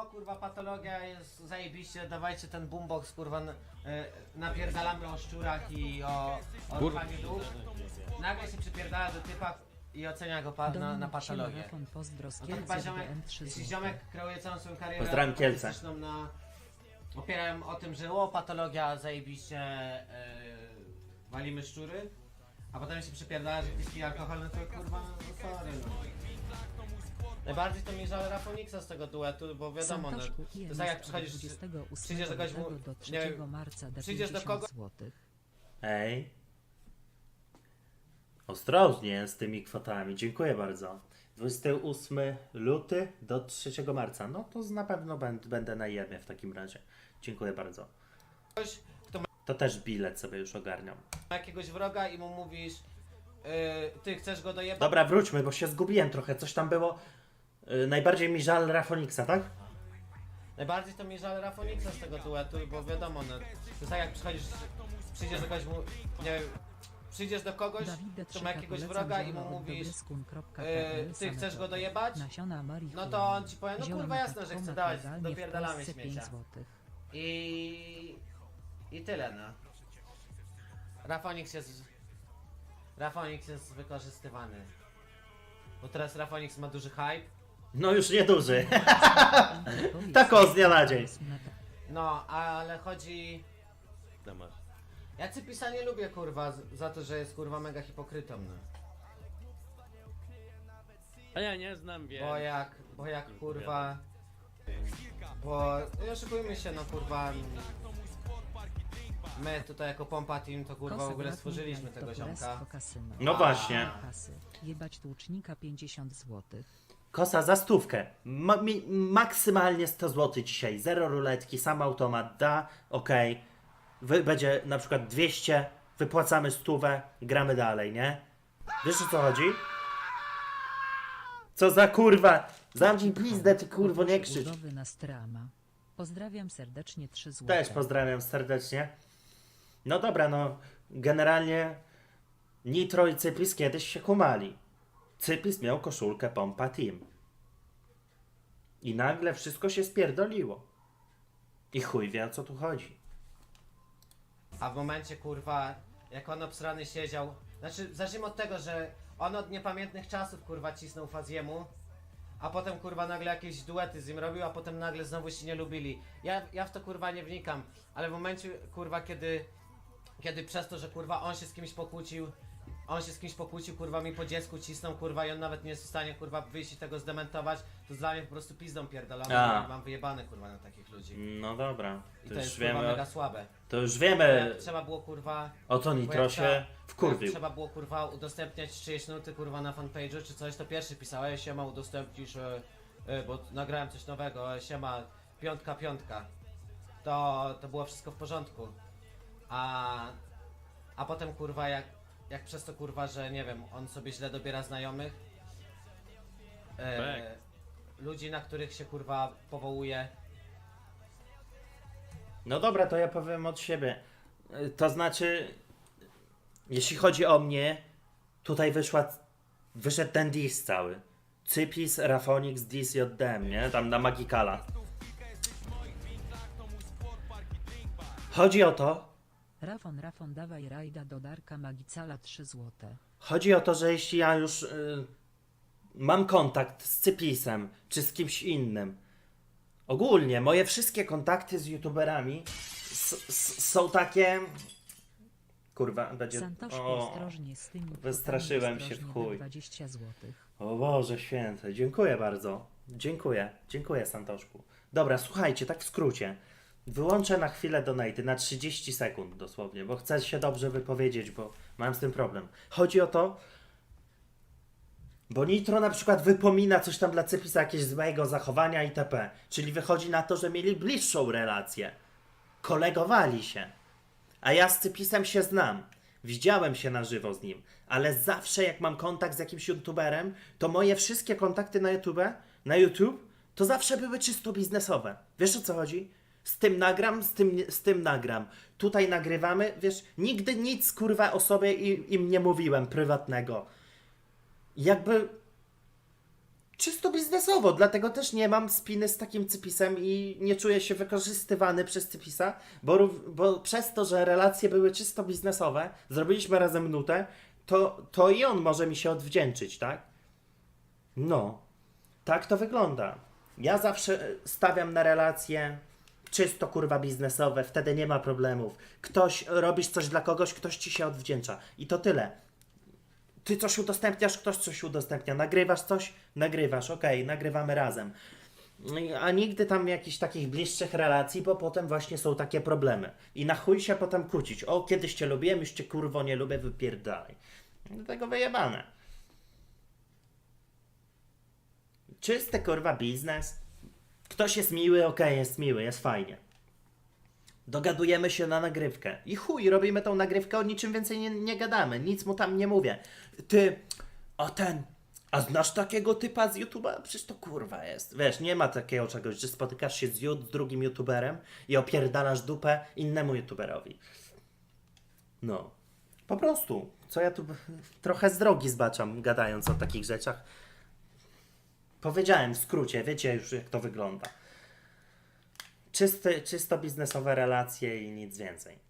o kurwa patologia jest zajebiście, dawajcie ten boombox kurwa, n- e, napierdalamy o szczurach i o, o Kurwa. dusz. Nagle się przypierdala do typa i ocenia go pa, na, na patologię. Siemorafon pozdro z No to Kielc chyba ziomek, BM3 jeśli ziomek kreuje całą swoją karierę Pozdrawiam Kielce. artystyczną na... Opierałem o tym, że o patologia zajebiście e, walimy szczury, a potem się przypierdala, że piski alkohol, no to kurwa, no sorry no. Najbardziej to mi żal Rafoniksa z tego duetu, bo wiadomo, no, Santaszku to jest tak jak od przychodzisz, 28 przyjdziesz do kogoś, mu- do 3 nie wiem, marca da przyjdziesz do 50 kogo- złotych. Ej. Ostrożnie z tymi kwotami. Dziękuję bardzo. 28 luty do 3 marca. No to na pewno będę, będę na jemie w takim razie. Dziękuję bardzo. ktoś, kto ma To też bilet sobie już ogarniam. jakiegoś wroga i mu mówisz, e, ty chcesz go dojebać? Dobra, wróćmy, bo się zgubiłem trochę. Coś tam było. Yy, najbardziej mi żal Rafoniksa, tak? Najbardziej to mi żal Rafoniksa z tego duetu, bo wiadomo, no, to jest tak jak przychodzisz, przyjdziesz do kogoś, mu, nie wiem, przyjdziesz do kogoś, kto ma jakiegoś wroga i mu mówisz, e, ty chcesz go dojebać? Nasiona No to on ci powie, no kurwa jasne, że chce dawać, dopierdalamy śmiecia. śmiecia. złotych. I... I tyle, no. Rafonix jest... Rafonix jest wykorzystywany. Bo teraz Rafonix ma duży hype. No już nieduży. tak o, z dnia na dzień. No, ale chodzi... No masz. Ja Cypisa nie lubię, kurwa, z- za to, że jest, kurwa, mega hipokrytą, no. A ja nie znam, wiem. Bo jak, bo jak, kurwa... Bo, nie oszukujmy się, no, kurwa... My tutaj jako Pompa Team to, kurwa, w ogóle stworzyliśmy tego ziomka. No właśnie. Kasy. Jebać tłucznika 50 złotych. Kosa za stówkę. Ma, mi, maksymalnie 100 zł dzisiaj. Zero ruletki, sam automat da, okej. Wy Będzie na przykład 200, wypłacamy stówę, gramy dalej, nie? Wiesz o co chodzi? Co za kurwa! Zamknij pizdę, ty kurwo, nie krzycz. Pozdrawiam serdecznie 3 złote. Też pozdrawiam serdecznie. No dobra, no generalnie Nitro i Cypis kiedyś się kumali. Cypis miał koszulkę Pompa Team. I nagle wszystko się spierdoliło. I chuj wie o co tu chodzi. A w momencie, kurwa, jak on obsrany siedział... Znaczy, zacznijmy od tego, że on od niepamiętnych czasów, kurwa, cisnął Faziemu. A potem, kurwa, nagle jakieś duety z nim robił, a potem nagle znowu się nie lubili. Ja, ja w to, kurwa, nie wnikam. Ale w momencie, kurwa, kiedy... Kiedy przez to, że, kurwa, on się z kimś pokłócił... On się z kimś pokłócił, kurwa, mi po dziecku cisnął, kurwa, i on nawet nie jest w stanie, kurwa, wyjść i tego zdementować, to dla mnie po prostu pizdą pierdoloną. A. i Mam wyjebane, kurwa, na takich ludzi. No dobra. I To to już jest, kurwa, wiemy, mega słabe. to już wiemy trzeba było, kurwa... o co Nitro się Jak wkurwił. trzeba było kurwa udostępniać czyjeś nuty kurwa na fanpage'u czy coś, to pierwszy pisałeś, siema udostępnisz, e, e, bo nagrałem coś nowego, e, siema piątka, piątka. To, to było wszystko w porządku. A, a potem kurwa jak, jak przez to kurwa, że nie wiem, on sobie źle dobiera znajomych, e, ludzi na których się kurwa powołuje, No dobra, to ja powiem od siebie. Y, To znaczy, jeśli chodzi o mnie, tutaj wyszła, wyszedł ten dis cały. Cypis, Rafonix, dis i oddem, nie? Tam na Magikala. Chodzi o to, Rafon, Rafon, dawaj rajda do Darka Magicala 3 złote. chodzi o to, że jeśli ja już y, mam kontakt z Cypisem, czy z kimś innym, ogólnie moje wszystkie kontakty z youtuberami s- s- są takie... Kurwa, będzie... Santoszku o. ostrożnie z tymi wystraszyłem się w ostrożnie chuj. do 20 złotych. O Boże święty, dziękuję bardzo. Dziękuję, dziękuję Santoszku. Dobra, słuchajcie, tak w skrócie. Wyłączę na chwilę donaty, na 30 sekund dosłownie, bo chcę się dobrze wypowiedzieć, bo mam z tym problem. Chodzi o to, bo Nitro na przykład wypomina coś tam dla Cypisa, jakieś złego zachowania itp. Czyli wychodzi na to, że mieli bliższą relację. Kolegowali się. A ja z Cypisem się znam. Widziałem się na żywo z nim, ale zawsze jak mam kontakt z jakimś youtuberem, to moje wszystkie kontakty na YouTube, na YouTube, to zawsze były czysto biznesowe. Wiesz o co chodzi? Z tym nagram, z tym, z tym nagram. Tutaj nagrywamy, wiesz, nigdy nic kurwa o sobie im nie mówiłem prywatnego. Jakby czysto biznesowo, dlatego też nie mam spiny z takim cypisem i nie czuję się wykorzystywany przez cypisa, bo, bo przez to, że relacje były czysto biznesowe, zrobiliśmy razem nutę, to, to i on może mi się odwdzięczyć, tak? No, tak to wygląda. Ja zawsze stawiam na relacje czysto kurwa biznesowe, wtedy nie ma problemów. Ktoś, robisz coś dla kogoś, ktoś ci się odwdzięcza. I to tyle. Ty coś udostępniasz, ktoś coś udostępnia. Nagrywasz coś? Nagrywasz, okej, nagrywamy razem. No A nigdy tam jakichś takich bliższych relacji, bo potem właśnie są takie problemy. I na chuj się potem kłócić. O, kiedyś cię lubiłem, już cię kurwo nie lubię, wypierdalaj. Dlatego wyjebane. Czysty kurwa biznes. Ktoś jest miły, okej, jest miły, jest fajnie. Dogadujemy się na nagrywkę. I chuj, robimy tą nagrywkę, o niczym więcej nie, nie gadamy, nic mu tam nie mówię. Ty, a ten, a znasz takiego typa z YouTube'a? Przecież to kurwa jest. Wiesz, nie ma takiego czegoś, że spotykasz się z, z drugim YouTuberem i opierdalasz dupę innemu YouTuberowi. No. Po prostu. Co ja tu trochę z drogi zbaczam, gadając o takich rzeczach. Powiedziałem w skrócie, wiecie już jak to wygląda. Czysty, czysto biznesowe relacje i nic więcej.